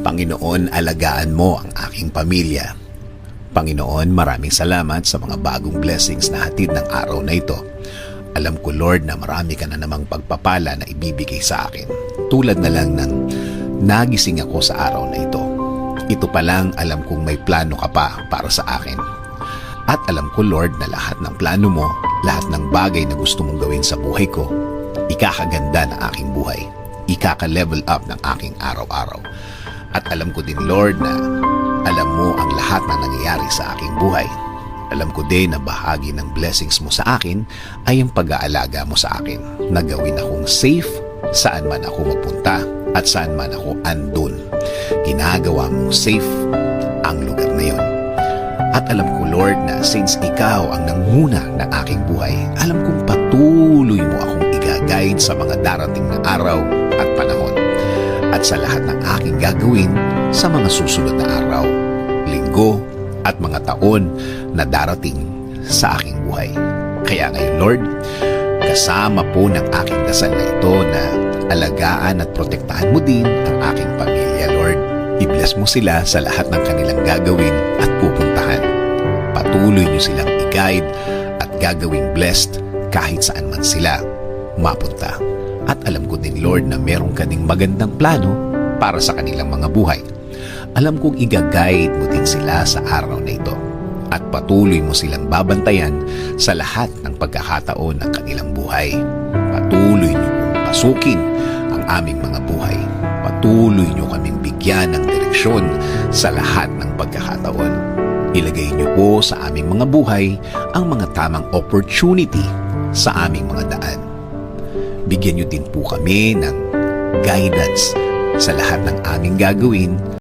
Panginoon, alagaan mo ang aking pamilya. Panginoon, maraming salamat sa mga bagong blessings na hatid ng araw na ito. Alam ko, Lord, na marami ka na namang pagpapala na ibibigay sa akin. Tulad na lang ng nagising ako sa araw na ito. Ito pa lang alam kong may plano ka pa para sa akin. At alam ko, Lord, na lahat ng plano mo, lahat ng bagay na gusto mong gawin sa buhay ko, ikakaganda ng aking buhay. Ikaka-level up ng aking araw-araw. At alam ko din, Lord, na alam mo ang lahat na nangyayari sa aking buhay. Alam ko din na bahagi ng blessings mo sa akin ay ang pag-aalaga mo sa akin na akong safe saan man ako magpunta at saan man ako andun. Ginagawa mong safe ang lugar na yon. At alam ko, Lord, na since ikaw ang nanguna ng aking buhay, alam kong patuloy mo akong igagayad sa mga darating na araw at panahon. At sa lahat ng aking gagawin sa mga susunod na araw, linggo, at mga taon na darating sa aking buhay. Kaya ngayon, Lord, kasama po ng aking dasal na ito na alagaan at protektahan mo din ang aking pamilya, Lord. I-bless mo sila sa lahat ng kanilang gagawin at pupuntahan. Patuloy niyo silang i-guide at gagawing blessed kahit saan man sila mapunta. At alam ko din, Lord, na meron ka ding magandang plano para sa kanilang mga buhay. Alam kong i-guide mo din sila sa araw na ito at patuloy mo silang babantayan sa lahat ng pagkakataon ng kanilang buhay. Patuloy niyo pong pasukin ang aming mga buhay. Patuloy niyo kaming bigyan ng direksyon sa lahat ng pagkakataon. Ilagay niyo po sa aming mga buhay ang mga tamang opportunity sa aming mga daan. Bigyan niyo din po kami ng guidance sa lahat ng aming gagawin